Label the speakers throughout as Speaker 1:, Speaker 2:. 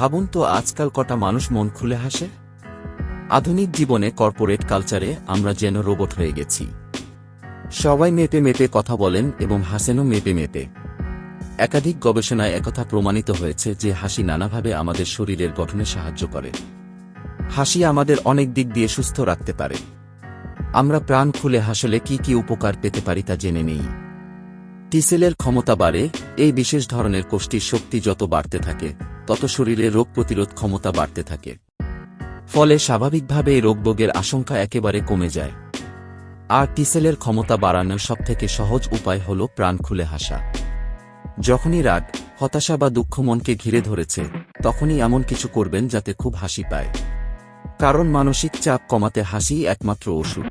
Speaker 1: ভাবুন তো আজকাল কটা মানুষ মন খুলে হাসে? আধুনিক জীবনে কর্পোরেট কালচারে আমরা যেন রোবট হয়ে গেছি। সবাই মেপে মেপে কথা বলেন এবং হাসেনও মেপে মেপে। একাধিক গবেষণায় একথা প্রমাণিত হয়েছে যে হাসি নানাভাবে আমাদের শরীরের গঠনে সাহায্য করে। হাসি আমাদের অনেক দিক দিয়ে সুস্থ রাখতে পারে। আমরা প্রাণ খুলে হাসলে কি কি উপকার পেতে পারি তা জেনে নেই। টিসেলের ক্ষমতা বাড়ে, এই বিশেষ ধরনের কোষ্ঠীর শক্তি যত বাড়তে থাকে তত শরীরে রোগ প্রতিরোধ ক্ষমতা বাড়তে থাকে। ফলে স্বাভাবিকভাবে এই রোগভোগের আশঙ্কা একেবারে কমে যায়। আর টিসেলের ক্ষমতা বাড়ানোর সবথেকে সহজ উপায় হল প্রাণ খুলে হাসা। যখনই রাগ, হতাশা বা দুঃখ মনকে ঘিরে ধরেছে, তখনই এমন কিছু করবেন যাতে খুব হাসি পায়। কারণ মানসিক চাপ কমাতে হাসিই একমাত্র ওষুধ।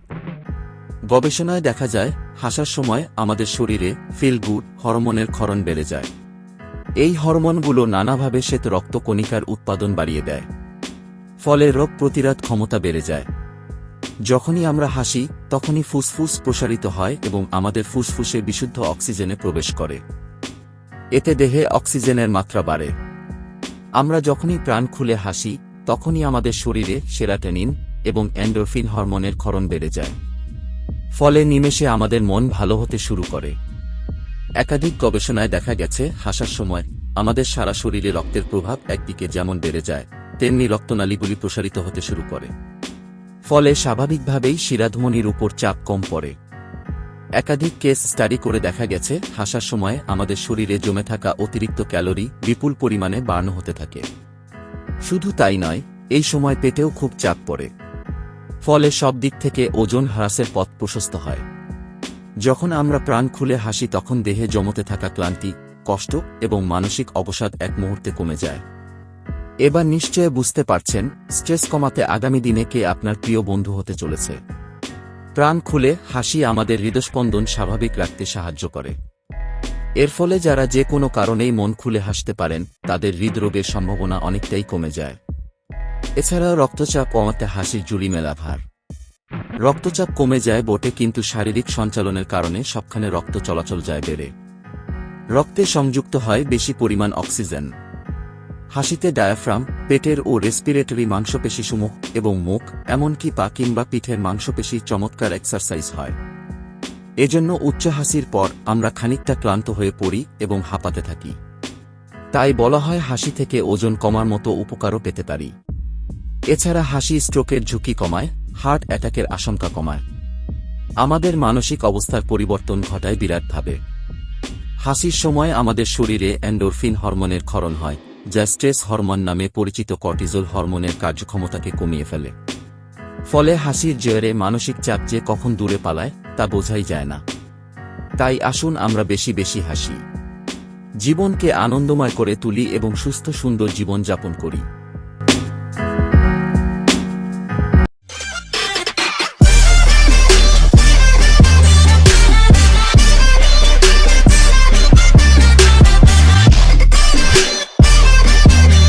Speaker 1: গবেষণায় দেখা যায়, হাসার সময় আমাদের শরীরে ফিল গুড হরমোনের ক্ষরণ বেড়ে যায়। এই হরমোনগুলো নানাভাবে শ্বেত রক্তকণিকার উৎপাদন বাড়িয়ে দেয়। ফলে রোগ প্রতিরোধ ক্ষমতা বেড়ে যায়। যখনই আমরা হাসি, তখনই ফুসফুস প্রসারিত হয় এবং আমাদের ফুসফুসে বিশুদ্ধ অক্সিজেনে প্রবেশ করে। এতে দেহে অক্সিজেনের মাত্রা বাড়ে। আমরা যখনই প্রাণ খুলে হাসি, তখনই আমাদের শরীরে সেরাটেনিন এবং অ্যান্ডোরফিন হরমোনের ক্ষরণ বেড়ে যায়। ফলে নিমেষে আমাদের মন ভালো হতে শুরু করে। একাধিক গবেষণায় দেখা গেছে, হাসার সময়, আমাদের সারা শরীরে রক্তের প্রভাব একদিকে যেমন বেড়ে যায়, তেমনি রক্তনালীগুলি প্রসারিত হতে শুরু করে। ফলে স্বাভাবিকভাবেই শিরাধমনির উপর চাপ কম পড়ে। একাধিক কেস স্টাডি করে দেখা গেছে, হাসার সময় আমাদের শরীরে জমে থাকা অতিরিক্ত ক্যালোরি বিপুল পরিমাণে বার্ন হতে থাকে। শুধু তাই নয়, এই সময় পেটেও খুব চাপ পড়ে। ফলে সব দিক থেকে ওজন হ্রাসের পথ প্রশস্ত হয়। যখন আমরা প্রাণ খুলে হাসি তখন দেহে জমতে থাকা ক্লান্তি, কষ্ট এবং মানসিক অবসাদ এক মুহূর্তে কমে যায়। এবার নিশ্চয় বুঝতে পারছেন, স্ট্রেস কমাতে আগামী দিনে কে আপনার প্রিয় বন্ধু হতে চলেছে। প্রাণ খুলে হাসি আমাদের হৃদস্পন্দন স্বাভাবিক রাখতে সাহায্য করে। এর ফলে যারা যে কোনো কারণেই মন খুলে হাসতে পারেন, তাদের হৃদরোগের সম্ভাবনা অনেকটাই কমে যায়। এছাড়াও রক্তচাপ কমাতে হাসির জুড়ি মেলা ভার রক্তচাপ কমে যায় বটে কিন্তু শারীরিক সঞ্চালনের কারণে সবখানে রক্ত চলাচল যায় বেড়ে। রক্তে সংযুক্ত হয় বেশি পরিমাণ অক্সিজেন। হাসিতে ডায়াফ্রাম পেটের ও রেসপিরেটরি মাংসপেশিসমূহ এবং মুখ, এমনকি পা কিংবা পিঠের মাংসপেশির চমৎকার এক্সারসাইজ হয়। এজন্য উচ্চ হাসির পর আমরা খানিকটা ক্লান্ত হয়ে পড়ি এবং হাঁপাতে থাকি। তাই বলা হয় হাসি থেকে ওজন কমার মতো উপকারও পেতে পারি। এছাড়া হাসি স্ট্রোকের ঝুঁকি কমায় হার্ট অ্যাটাকের আশঙ্কা কমায়। আমাদের মানসিক অবস্থার পরিবর্তন ঘটায় বিরাটভাবে। হাসির সময় আমাদের শরীরে অ্যান্ডোরফিন হরমোনের ক্ষরণ হয়, যা স্ট্রেস হরমোন নামে পরিচিত কর্টিজল হরমোনের কার্যক্ষমতাকে কমিয়ে ফেলে। ফলে হাসির জেরে মানসিক চাপ যে কখন দূরে পালায়, তা বোঝাই যায় না। তাই আসুন আমরা বেশি বেশি হাসি। জীবনকে আনন্দময় করে তুলি এবং সুস্থ সুন্দর জীবন যাপন করি।